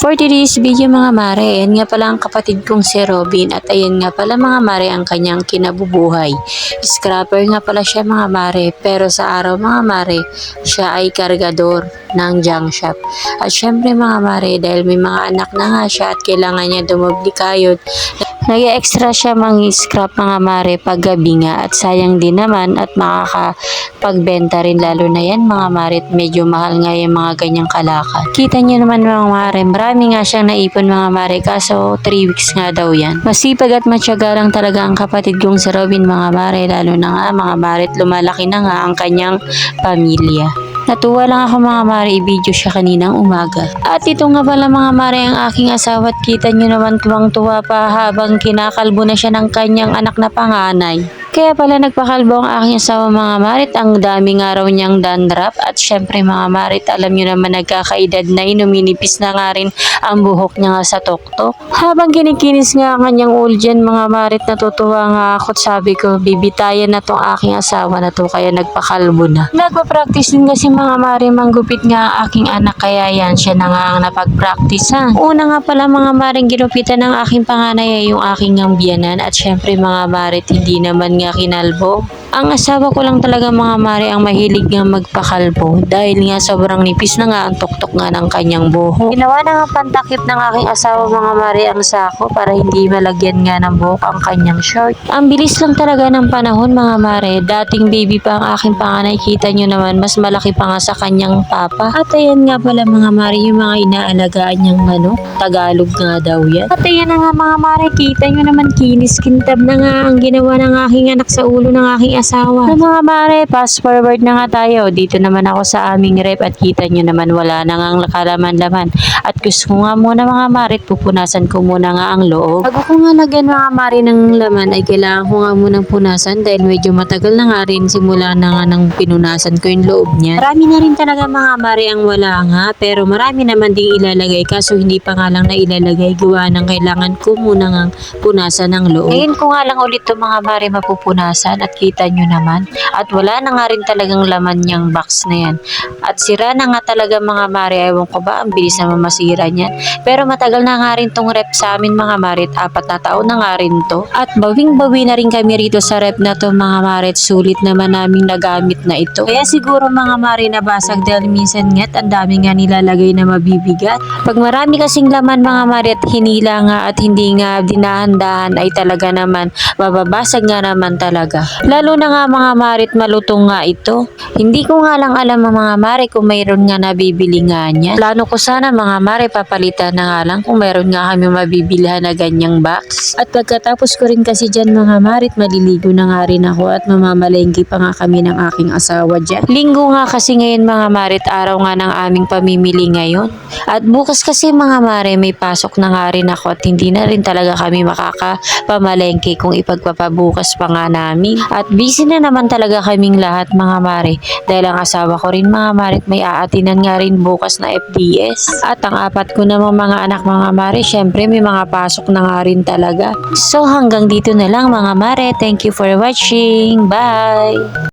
For today's video mga mare, ayan nga pala ang kapatid kong si Robin at ayan nga pala mga mare ang kanyang kinabubuhay. Scrapper nga pala siya mga mare pero sa araw mga mare, siya ay kargador ng junk shop. At syempre mga mare dahil may mga anak na nga siya at kailangan niya dumubli kayod, nag-extra siya mga scrap mga mare pag gabi nga at sayang din naman at makakapagbenta rin lalo na yan mga mare at medyo mahal nga yung mga ganyang kalakal. Kita niyo naman mga mare, marami nga siyang naipon mga mare kaso 3 weeks nga daw yan. Masipag at matyaga lang talaga ang kapatid kong si Robin mga mare lalo na nga mga mare lumalaki na nga ang kanyang pamilya. Natuwa lang ako mga mare, i-video siya kaninang umaga. At ito nga pala mga mare ang aking asawa at kita nyo naman tuwang-tuwa pa habang kinakalbo na siya ng kanyang anak na panganay. Kaya pala nagpakalbo ang aking asawa mga marit, ang dami nga raw niyang dandruff at syempre mga marit, alam niyo naman nagkakaedad na yun, numinipis na nga rin ang buhok niya nga sa tuktok. Habang kinikinis nga ang kanyang ulo mga marit, natutuwa nga ako sabi ko, bibitayan na tong aking asawa na to kaya nagpakalbo na. Nagpa-practice din kasi mga mari manggupit nga aking anak kaya yan siya na nga ang napag-practice. Una nga pala mga maring ginupitan ng aking panganay ay yung aking ang at syempre mga marit hindi naman nga kinalbo. Ang asawa ko lang talaga mga mare ang mahilig nga magpakalbo dahil nga sobrang nipis na nga ang tuktok nga ng kanyang buhok. Ginawa na nga pantakip ng aking asawa mga mare ang sako para hindi malagyan nga ng buhok ang kanyang short. Ang bilis lang talaga ng panahon mga mare. Dating baby pa ang aking panganay kita nyo naman mas malaki pa nga sa kanyang papa. At ayan nga pala mga mare yung mga inaalagaan niyang manok. Tagalog nga daw yan. At ayan na nga mga mare kita nyo naman kinis kintab na nga ang ginawa ng aking anak sa ulo ng aking asawa. So, mga mare, fast forward na nga tayo. Dito naman ako sa aming rep at kita nyo naman wala na nga ang kalaman-laman. At gusto ko nga muna mga mare, pupunasan ko muna nga ang loob. Bago ko nga lagyan mga mare ng laman ay kailangan ko nga munang punasan dahil medyo matagal na nga rin simula na nga nang pinunasan ko yung loob niya. Marami na rin talaga mga mare ang wala nga pero marami naman ding ilalagay kaso hindi pa nga lang na ilalagay gawa ng kailangan ko muna nga punasan ng loob. Ngayon ko nga lang ulit to mga mare mapupunasan at kita nyo naman. At wala na nga rin talagang laman niyang box na yan. At sira na nga talaga mga mare. Ewan ko ba, ang bilis na masira niyan. Pero matagal na nga rin tong rep sa amin mga mare. At apat na taon na nga rin to. At bawing-bawi na rin kami rito sa rep na to mga mare. Sulit naman naming nagamit na ito. Kaya siguro mga mare nabasag dahil minsan nga't ang dami nga nilalagay na mabibigat. Pag marami kasing laman mga mare at hinila nga at hindi nga dinahandahan ay talaga naman mababasag nga naman talaga. Lalo na nga mga marit malutong nga ito. Hindi ko nga lang alam mga mare kung mayroon nga nabibili nga niya. Plano ko sana mga mare papalitan na nga lang kung mayroon nga kami mabibilihan na ganyang box. At pagkatapos ko rin kasi dyan mga marit maliligo na nga rin ako at mamamalengke pa nga kami ng aking asawa dyan. Linggo nga kasi ngayon mga marit araw nga ng aming pamimili ngayon. At bukas kasi mga mare may pasok na nga rin ako at hindi na rin talaga kami makakapamalengke kung ipagpapabukas pa nga namin. At busy na naman talaga kaming lahat mga mare dahil ang asawa ko rin mga mare may aatinan nga rin bukas na FDS. At ang apat ko namang mga anak mga mare syempre may mga pasok na nga rin talaga. So hanggang dito na lang mga mare. Thank you for watching. Bye!